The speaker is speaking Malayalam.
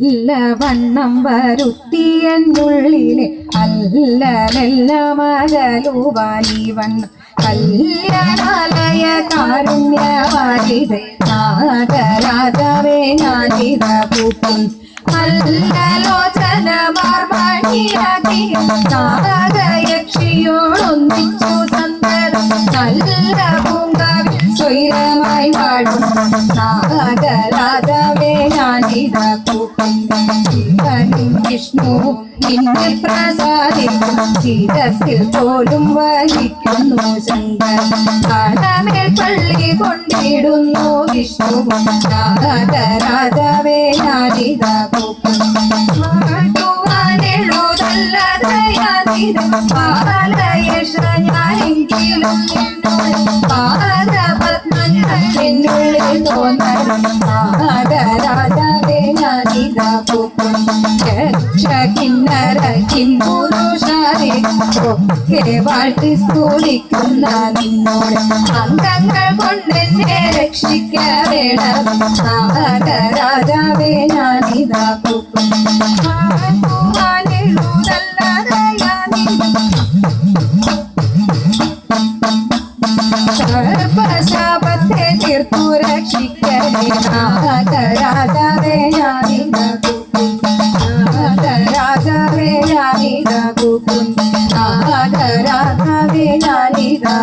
വണ്ണം വരുത്തിയെന്നുള്ളിലെ അല്ലലെല്ലാം അകലുവാനി വണ്ണം. കല്യാണാലയ കാരുണ്യവാരിതേ നാഗരാജവേ ഞാനിത പൂപ്പം നല്ലലോചന മാർമണിയാക്കി നാഗയക്ഷിയോടൊന്നിച്ചു സന്തതം. നല്ല പൂങ്കാവിൽ സ്വൈരമായി പാടും ശിവനും വിഷ്ണു നിന്നെ പ്രസാദിക്കും ശിരസിൽ പോലും വഹിക്കുന്നു ശങ്കർ കാണമേൽ പള്ളി കൊണ്ടിടുന്നു വിഷ്ണു നാഗരാജാവേ ഞാനിത കൂട്ടും പാലയശ ഞാനെങ്കിലും പാദപത്മങ്ങൾ എന്നുള്ളിൽ തോന്നണം നാഗരാജാവേ കിംപുരുഷാരെ ഒക്കെ വാഴ്ത്തി സ്തുതിക്കുന്ന നിന്നോട് അംഗങ്ങൾ കൊണ്ട് എന്നെ രാജാവേ ഞാനിതാ കൂട്ടും സർപ്പശാപത്തെ തീർത്തു രക്ഷിക്കണേ നാഗരാജാവേ ഞാനിതാ ഞാനിതാ